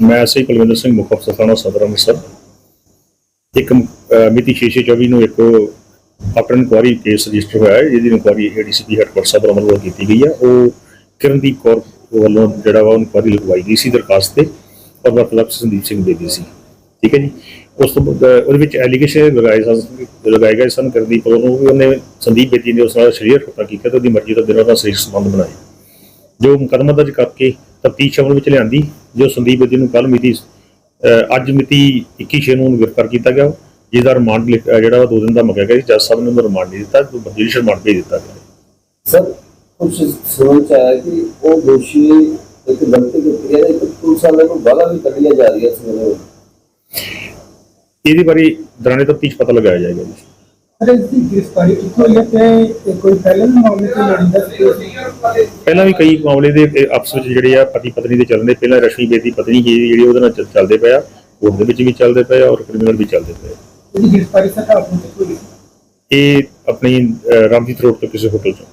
ਮੈਂ ਸ੍ਰੀ ਕੁਲਵਿੰਦਰ ਸਿੰਘ, ਮੁੱਖ ਅਫਸਰ ਥਾਣਾ ਸਦਰ, ਅੰਮ੍ਰਿਤਸਰ। ਇੱਕ ਮਿਤੀ 6/6/24 ਨੂੰ ਇੱਕ ਆਫਟਰ ਇਨਕੁਆਰੀ ਕੇਸ ਰਜਿਸਟਰ ਹੋਇਆ ਹੈ, ਜਿਹਦੀ ਇਨਕੁਆਰੀ ਏਡੀਸੀਪੀ ਹੈਡਕੁਆਟਰ ਸਾਹਿਬ ਅੰਮ੍ਰਿਤਸਰ ਵੱਲੋਂ ਕੀਤੀ ਗਈ ਹੈ। ਉਹ ਕਿਰਨਦੀਪ ਕੌਰ ਵੱਲੋਂ ਜਿਹੜਾ ਵਾ ਇਨਕੁਆਰੀ ਲਗਵਾਈ ਗਈ ਸੀ ਦਰਖਾਸਤ ਤੇ, ਔਰ ਵਰਤਲਕ ਸੰਦੀਪ ਸਿੰਘ ਬੇਦੀ ਸੀ। ਠੀਕ ਹੈ ਜੀ? ਉਸ ਤੋਂ ਉਹਦੇ ਵਿੱਚ ਐਲੀਗੇਸ਼ਨ ਲਗਾਏ ਸਨ, ਲਗਾਏ ਗਏ ਸਨ ਕਿਰਨਦੀਪ ਉਹਨੂੰ ਵੀ ਉਹਨੇ ਸੰਦੀਪ ਬੇਦੀ ਨੇ ਉਸ ਨਾਲ ਸਰੀਰ ਹੱਤਾ ਕੀਤਾ ਤੇ ਉਹਦੀ ਮਰਜ਼ੀ ਦਾ ਬਿਨਾਂ ਦਾ ਸਰੀਰ ਸੰਬੰਧ ਬਣਾਏ। ਜੋ ਮੁਕੱਦਮਾ ਦਰਜ ਕਰਕੇ ਤਫਤੀਸ਼ ਅਮਲ ਵਿੱਚ ਲਿਆਂਦੀ ਜੋ ਸੰਦੀਪ ਬੇਦੀ ਨੂੰ ਕੱਲ ਮਿਤੀ ਅੱਜ ਮਿਤੀ 21 ਛੇ ਨੂੰ ਗ੍ਰਿਫਤਾਰ ਕੀਤਾ ਗਿਆ। ਜਿਹਦਾ ਰਿਮਾਂਡ ਲਿਖ- ਅਹ ਜਿਹੜਾ ਦੋ ਦਿਨ ਦਾ ਮੰਗਿਆ ਗਿਆ ਜੱਜ ਸਾਹਿਬ ਨੇ ਉਹਨੂੰ ਰਿਮਾਂਡ ਨਹੀਂ ਦਿੱਤਾ ਜੁਡੀਸ਼ੀਅਲ ਰਿਮਾਂਡ ਭੇਜ ਦਿੱਤਾ ਗਿਆ। ਸਰ ਕੁਝ ਚ ਆਇਆ ਕਿ ਉਹ ਦੋਸ਼ੀ ਇੱਕ ਗਲਤੀ ਕੀਤੀ ਹੈ ਇੱਕ ਪੁਲਿਸ ਵਾਲੇ ਨੂੰ ਗਾਲਾਂ ਵੀ ਕੱਢੀਆਂ ਜਾ ਰਹੀਆਂ ਸੀ। ਮੇਰੇ ਇਹਦੇ ਬਾਰੇ ਦੌਰਾਨੇ ਤਫਤੀਸ਼ ਪਤਾ ਲਗਾਇਆ ਜਾਏਗਾ ਜੀ। ਅਰੇ ਇਸ ਦੀ ਗ੍ਰਿਫਤਾਰੀ ਕਿੱਥੋਂ ਹੋਈ ਹੈ ਤੇ ਇਹ ਕੋਈ ਪਹਿਲੇ ਵੀ ਮਾਮਲੇ ਤੇ ਲੜੀ ਦਾ ਕੇਸ ਪਹਿਲਾਂ ਵੀ ਕਈ ਮਾਮਲੇ ਦੇ ਇਹ ਆਪਸ ਵਿੱਚ ਜਿਹੜੇ ਆ ਪਤੀ ਪਤਨੀ ਦੇ ਚੱਲਦੇ ਪਹਿਲਾਂ ਰਸ਼ਮੀ ਬੇਦੀ ਪਤਨੀ ਸੀ ਜਿਹੜੀ ਉਹਦੇ ਨਾਲ ਚੱਲ- ਚੱਲਦੇ ਪਏ ਆ। ਕੋਰਟ ਦੇ ਵਿੱਚ ਵੀ ਚੱਲਦੇ ਪਏ ਆ ਔਰ ਕ੍ਰਿਮੀਨਲ ਵੀ ਚੱਲਦੇ ਪਏ ਆ। ਇਹਦੀ ਗ੍ਰਿਫਤਾਰੀ ਸਰਕਾਰ ਨੂੰ ਕਿੱਥੋਂ ਹੋਈ ਇਹ ਆਪਣੀ ਅਹ, ਰਾਮਜੀਤ ਰੋਡ ਤੋਂ ਕਿਸੇ ਹੋਟਲ ਚੋਂ।